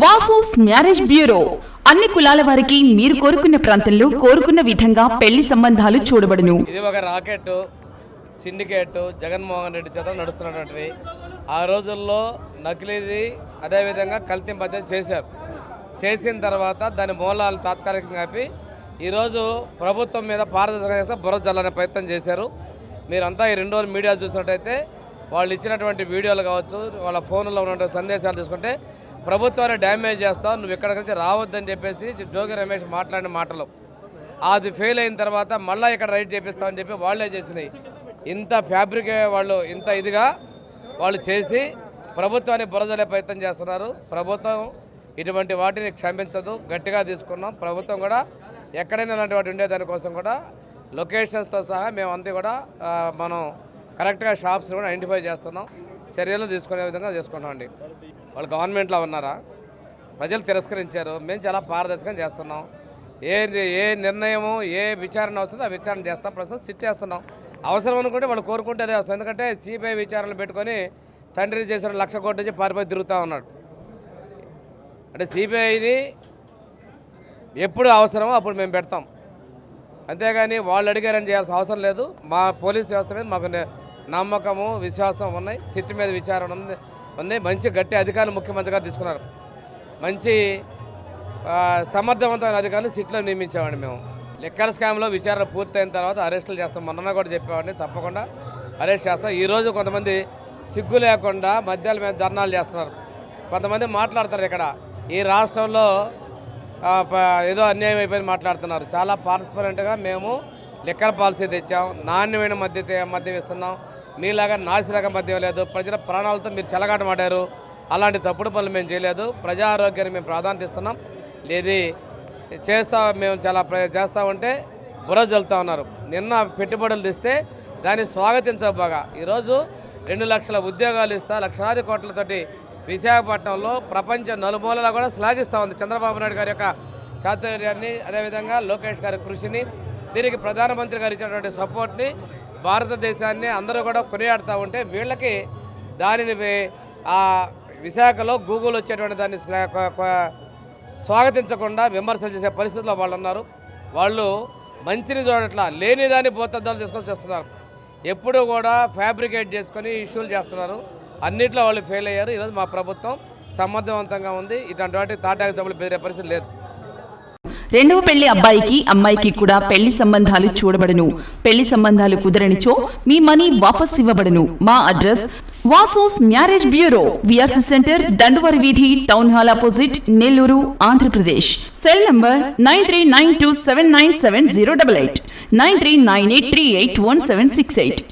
Vasu's marriage bureau. అన్ని కులాల వారికి మీరు కోరుకున్న ప్రాంతంలో కోరుకున్న విధంగా పెళ్ళి సంబంధాలు చూడబడును. ఇది ఒక రాకెట్ సిండికేట్ జగన్మోహన్ రెడ్డి చేత నడుస్తున్నటువంటిది. ఆ రోజుల్లో నకిలీది అదేవిధంగా కల్తీ మద్యం చేశారు. చేసిన తర్వాత దాని మూలాలు తాత్కాలికంగా ఆపి ఈరోజు ప్రభుత్వం మీద పారదర్శకంగా చేస్తే బుర్ర జల్లనే ప్రయత్నం చేశారు. మీరంతా ఈ రెండు రోజులు మీడియా చూసినట్టయితే వాళ్ళు ఇచ్చినటువంటి వీడియోలు కావచ్చు వాళ్ళ ఫోన్లో ఉన్నటువంటి సందేశాలు తీసుకుంటే ప్రభుత్వాన్ని డ్యామేజ్ చేస్తావు నువ్వు ఇక్కడికైతే రావద్దని చెప్పేసి జోగి రమేష్ మాట్లాడిన మాటలు. అది ఫెయిల్ అయిన తర్వాత మళ్ళీ ఇక్కడ రైట్ చేపిస్తామని చెప్పి వాళ్ళే చేసినాయి. ఇంత ఫ్యాబ్రిక్ వాళ్ళు ఇంత ఇదిగా వాళ్ళు చేసి ప్రభుత్వాన్ని బురదలే ప్రయత్నం చేస్తున్నారు. ప్రభుత్వం ఇటువంటి వాటిని క్షమించదు గట్టిగా తీసుకున్నాం. ప్రభుత్వం కూడా ఎక్కడైనా ఇలాంటి వాటి ఉండే దానికోసం కూడా లొకేషన్స్తో సహా మేమంతా కూడా మనం కరెక్ట్గా షాప్స్ కూడా ఐడెంటిఫై చేస్తున్నాం. చర్యలు తీసుకునే విధంగా చేసుకుంటామండి. వాళ్ళు గవర్నమెంట్లో ఉన్నారా? ప్రజలు తిరస్కరించారు. మేము చాలా పారదర్శకంగా చేస్తున్నాం. ఏ ఏ నిర్ణయము ఏ విచారణ వస్తుందో ఆ విచారణ చేస్తాం. ప్రస్తుతం సిట్ చేస్తున్నాం. అవసరం అనుకుంటే వాళ్ళు కోరుకుంటే అదే వస్తుంది. ఎందుకంటే సిబిఐ విచారణలు పెట్టుకొని తండ్రి చేసిన లక్ష కోట్ల నుంచి పారిపోయి తిరుగుతూ ఉన్నాడు. అంటే సిబిఐని ఎప్పుడు అవసరమో అప్పుడు మేము పెడతాం. అంతేగాని వాళ్ళు అడిగారని చేయాల్సిన అవసరం లేదు. మా పోలీస్ వ్యవస్థ మీద మాకు నమ్మకము విశ్వాసం ఉన్నాయి. సిట్ మీద విచారణ ఉంది. ఉంది. మంచి గట్టి అధికారులు ముఖ్యమంత్రిగా తీసుకున్నారు. మంచి సమర్థవంతమైన అధికారులు సిట్లో నియమించామండి మేము. లెక్కల స్కామ్లో విచారణ పూర్తయిన తర్వాత అరెస్టులు చేస్తాం. మొన్న కూడా చెప్పామండి తప్పకుండా అరెస్ట్ చేస్తాం. ఈరోజు కొంతమంది సిగ్గు లేకుండా మద్యాల మీద ధర్నాలు చేస్తున్నారు. కొంతమంది మాట్లాడతారు ఇక్కడ. ఈ రాష్ట్రంలో ప- ఏదో అన్యాయం అయిపోయింది మాట్లాడుతున్నారు. చాలా పార్టిసిపెంట్గా మేము లిక్కర్ పాలసీ తెచ్చాం. నాణ్యమైన మద్య మద్యం ఇస్తున్నాం. మీలాగా నాసిరక మద్యం లేదు ప్రజల ప్రాణాలతో మీరు చెలగాటమాడారు అలాంటి తప్పుడు పనులు మేము చేయలేదు. ప్రజా ఆరోగ్యాన్ని మేము ప్రాధాన్యత ఇస్తున్నాం. లేది చేస్తా మేము చాలా చేస్తూ చేస్తా ఉంటే బుర్ర జల్లుతా ఉన్నారు. నిన్న పెట్టుబడులు తెస్తే దాన్ని స్వాగతించబాగా ఈరోజు రెండు లక్షల ఉద్యోగాలు ఇస్తా లక్షలాది కోట్లతోటి విశాఖపట్నంలో ప్రపంచ నలుమూలలా కూడా శ్లాఘిస్తూ ఉంది చంద్రబాబు నాయుడు గారి యొక్క చాతుర్యాన్ని. అదేవిధంగా లోకేష్ గారి కృషిని దీనికి ప్రధానమంత్రి గారు ఇచ్చినటువంటి సపోర్ట్ని భారతదేశాన్ని అందరూ కూడా కొనియాడుతూ ఉంటే వీళ్ళకి దానిని ఆ విశాఖలో గూగుల్ వచ్చేటువంటి దాన్ని స్వాగతించకుండా విమర్శలు చేసే పరిస్థితుల్లో వాళ్ళు ఉన్నారు. వాళ్ళు మంచిని చూడట్లా లేని దాన్ని భూతద్దాలు తీసుకొని చేస్తున్నారు ఎప్పుడూ కూడా ఫ్యాబ్రికేట్ చేసుకొని ఇష్యూలు చేస్తున్నారు. అన్నిట్లో వాళ్ళు ఫెయిల్ అయ్యారు. ఈరోజు మా ప్రభుత్వం సమర్థవంతంగా ఉంది. ఇటువంటి వాటి తాటాకు జబ్బులు బెదిరే పరిస్థితి లేదు. రెండవ పెళ్ళి అబ్బాయికి అమ్మాయికి కూడా పెళ్ళి సంబంధాలు చూడబడును. పెళ్ళి సంబంధాలు కుదరనిచో మీ మనీ వాపస్ ఇవ్వబడను. మా address Vasos marriage bureau VRC centre Danduvari వీధి town hall opposite Nellore Andhra Pradesh. Cell number nine three nine two seven nine seven zero double eight nine three nine eight three eight one seven six eight.